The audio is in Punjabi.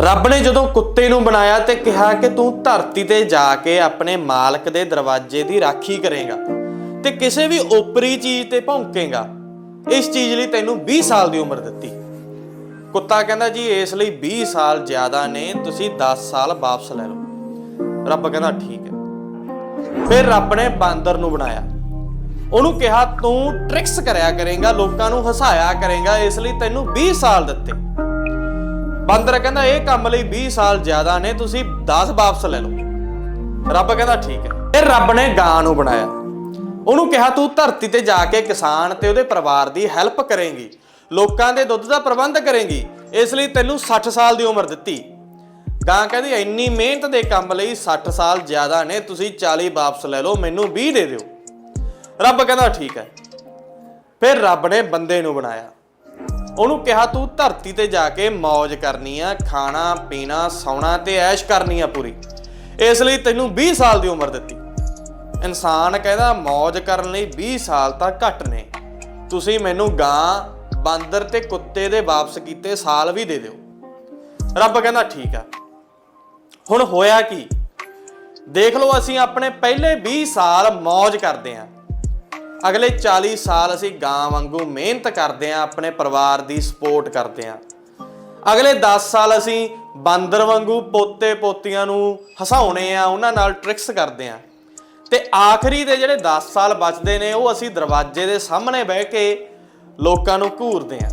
ਰੱਬ ਨੇ ਜਦੋਂ ਕੁੱਤੇ ਨੂੰ ਬਣਾਇਆ ਤੇ ਕਿਹਾ ਕਿ ਤੂੰ ਧਰਤੀ ਤੇ ਜਾ ਕੇ ਆਪਣੇ ਮਾਲਕ ਦੇ ਦਰਵਾਜ਼ੇ ਦੀ ਰਾਖੀ ਕਰੇਗਾ ਤੇ ਕਿਸੇ ਵੀ ਓਪਰੀ ਚੀਜ਼ ਤੇ ਭੌਂਕੇਗਾ, ਇਸ ਚੀਜ਼ ਲਈ ਤੈਨੂੰ 20 ਸਾਲ ਦੀ ਉਮਰ ਦਿੱਤੀ। ਕੁੱਤਾ ਕਹਿੰਦਾ, ਜੀ, ਇਸ ਲਈ 20 ਸਾਲ ਜ਼ਿਆਦਾ ਨੇ, ਤੁਸੀਂ 10 ਸਾਲ ਵਾਪਸ ਲੈ ਲਓ। ਰੱਬ ਕਹਿੰਦਾ, ਠੀਕ ਹੈ। ਫਿਰ ਰੱਬ ਨੇ ਬਾਂਦਰ ਨੂੰ ਬਣਾਇਆ। ਉਹਨੂੰ ਕਿਹਾ, ਤੂੰ ਟ੍ਰਿਕਸ ਕਰਿਆ ਕਰੇਗਾ, ਲੋਕਾਂ ਨੂੰ ਹਸਾਇਆ ਕਰੇਗਾ, ਇਸ ਲਈ ਤੈਨੂੰ 20 ਸਾਲ ਦਿੱਤੇ। ਬਾਂਦਰ ਕਹਿੰਦਾ, ਇਹ ਕੰਮ ਲਈ 20 ਸਾਲ ਜ਼ਿਆਦਾ ਨੇ, ਤੁਸੀਂ 10 ਵਾਪਸ ਲੈ ਲਓ। ਰੱਬ ਕਹਿੰਦਾ, ਠੀਕ ਹੈ। ਫਿਰ ਰੱਬ ਨੇ ਗਾਂ ਨੂੰ ਬਣਾਇਆ। ਉਹਨੂੰ ਕਿਹਾ, ਤੂੰ ਧਰਤੀ ਤੇ ਜਾ ਕੇ ਕਿਸਾਨ ਤੇ ਉਹਦੇ ਪਰਿਵਾਰ ਦੀ ਹੈਲਪ ਕਰੇਂਗੀ। ਲੋਕਾਂ ਦੇ ਦੁੱਧ ਦਾ ਪ੍ਰਬੰਧ ਕਰੇਂਗੀ। ਇਸ ਲਈ ਤੈਨੂੰ 60 ਸਾਲ ਦੀ ਉਮਰ ਦਿੱਤੀ। ਗਾਂ ਕਹਿੰਦੀ, ਇੰਨੀ ਮਿਹਨਤ ਦੇ ਕੰਮ ਲਈ 60 ਸਾਲ ਜ਼ਿਆਦਾ ਨੇ, ਤੁਸੀਂ 40 ਵਾਪਸ ਲੈ ਲਓ, ਮੈਨੂੰ 20 ਦੇ ਦਿਓ। ਰੱਬ ਕਹਿੰਦਾ, ਠੀਕ ਹੈ। ਫਿਰ ਰੱਬ ਨੇ ਬੰਦੇ ਨੂੰ ਬਣਾਇਆ। ਉਹਨੂੰ ਕਿਹਾ, ਤੂੰ ਧਰਤੀ ਤੇ ਜਾ ਕੇ ਮौज ਕਰਨੀ ਆ, ਖਾਣਾ, ਪੀਣਾ, ਸੌਣਾ ਤੇ ਐਸ਼ ਕਰਨੀ ਆ ਪੂਰੀ। ਇਸ ਲਈ ਤੈਨੂੰ 20 ਸਾਲ ਦੀ ਉਮਰ ਦਿੱਤੀ। ਇਨਸਾਨ ਕਹਿੰਦਾ ਮौज ਕਰਨ ਲਈ 20 ਸਾਲ ਤਾਂ ਘੱਟ ਨੇ। ਤੁਸੀਂ ਮੈਨੂੰ ਗਾਂ, ਬਾਂਦਰ ਤੇ ਕੁੱਤੇ ਦੇ ਵਾਪਸ ਕੀਤੇ ਸਾਲ ਵੀ ਦੇ ਦਿਓ। ਰੱਬ ਕਹਿੰਦਾ, ਠੀਕ ਆ। ਹੁਣ ਹੋਇਆ ਕੀ? ਦੇਖ ਲਓ, ਅਸੀਂ ਆਪਣੇ ਪਹਿਲੇ 20 ਸਾਲ ਮौज ਕਰਦੇ ਆਂ। ਅਗਲੇ 40 ਸਾਲ ਅਸੀਂ ਗਾਂ ਵਾਂਗੂ ਮਿਹਨਤ ਕਰਦੇ ਆਂ, ਆਪਣੇ ਪਰਿਵਾਰ ਦੀ ਸਪੋਰਟ ਕਰਦੇ ਆਂ। ਅਗਲੇ 10 ਸਾਲ ਅਸੀਂ ਬਾਂਦਰ ਵਾਂਗੂ ਪੋਤੇ ਪੋਤੀਆਂ ਨੂੰ ਹਸਾਉਣੇ ਆ, ਉਹਨਾਂ ਨਾਲ ਟ੍ਰਿਕਸ ਕਰਦੇ ਆਂ। ਤੇ ਆਖਰੀ ਦੇ ਜਿਹੜੇ 10 ਸਾਲ ਬਚਦੇ ਨੇ, ਉਹ ਅਸੀਂ ਦਰਵਾਜ਼ੇ ਦੇ ਸਾਹਮਣੇ ਬਹਿ ਕੇ ਲੋਕਾਂ ਨੂੰ ਘੂਰਦੇ ਆਂ।